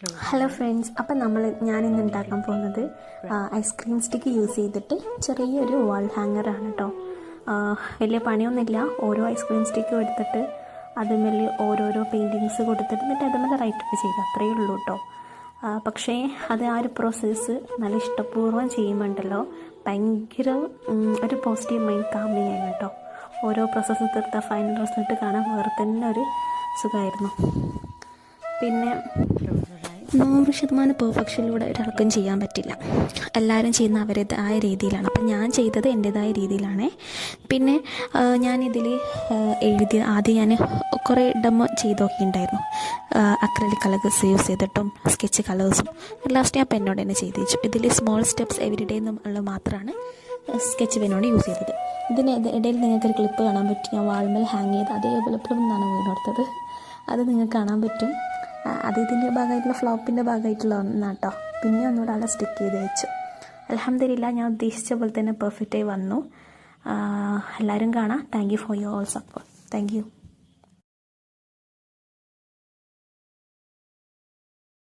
Hello friends അപ്പം നമ്മൾ ഞാൻ ഇന്ന് ഉണ്ടാക്കാൻ പോകുന്നത് ഐസ്ക്രീം സ്റ്റിക്ക് യൂസ് ചെയ്തിട്ട് ചെറിയൊരു വാൾ ഹാങ്ങറാണ് കേട്ടോ വലിയ പണിയൊന്നുമില്ല. ഓരോ ഐസ്ക്രീം സ്റ്റിക്കും എടുത്തിട്ട് അതുമേൽ ഓരോരോ പെയിന്റിങ്സ് കൊടുത്തിട്ട് എന്നിട്ട് അതുമേലെ റൈറ്റപ്പ് ചെയ്ത്. അത്രയേ ഉള്ളൂ കേട്ടോ പക്ഷേ അത് ആ ഒരു പ്രോസസ്സ് നല്ല ഇഷ്ടപൂർവം ചെയ്യുമ്പോണ്ടല്ലോ ഭയങ്കര ഒരു പോസിറ്റീവ് മൈൻഡ് കാമിങ് ആണ് കേട്ടോ ഓരോ പ്രോസസ്സ് തീർത്ത ഫൈനൽ റിസൾട്ട് കാണാൻ വേറെ തന്നെ ഒരു സുഖമായിരുന്നു. പിന്നെ നൂറ് ശതമാനം പെർഫെക്ഷനിലൂടെ ഒരാൾക്കും ചെയ്യാൻ പറ്റില്ല. എല്ലാവരും ചെയ്യുന്ന അവരുടേതായ രീതിയിലാണ്. അപ്പം ഞാൻ ചെയ്തത് എന്റെതായ രീതിയിലാണ്. പിന്നെ ഞാനിതിൽ എഴുതി എഴുതിയ ആദ്യം ഞാൻ കുറേ ഡെമോ ചെയ്ത് നോക്കിയിട്ടുണ്ടായിരുന്നു അക്രലിക് കളേഴ്സ് യൂസ് ചെയ്തിട്ടും സ്കെച്ച് കളേഴ്സും. ലാസ്റ്റ് ഞാൻ പെന്നോട് തന്നെ ചെയ്ത് വെച്ചു. ഇതിൽ സ്മോൾ സ്റ്റെപ്സ് എവരിഡേ എന്നുള്ള മാത്രമാണ് സ്കെച്ച് പെന്നോട് യൂസ് ചെയ്തത്. ഇതിന് ഇത് ഇടയിൽ നിങ്ങൾക്കൊരു ക്ലിപ്പ് കാണാൻ പറ്റും. ഞാൻ വാൾമേൽ ഹാങ് ചെയ്ത് അതേപോലെ ഇപ്പോഴും നിന്നാണ് വീണെടുത്തത് അത് നിങ്ങൾക്ക് കാണാൻ പറ്റും. അത് ഇതിന്റെ ഭാഗമായിട്ടുള്ള ഫ്ലോപ്പിന്റെ ഭാഗമായിട്ടുള്ള ഒന്നാണ് കേട്ടോ പിന്നെ ഒന്നുകൂടെ അവിടെ സ്റ്റിക്ക് ചെയ്ത് വെച്ചു. അലഹമില്ല ഞാൻ ഉദ്ദേശിച്ച പോലെ തന്നെ പെർഫെക്റ്റായി വന്നു. എല്ലാവരും കാണാം. Thank you for your all support thank you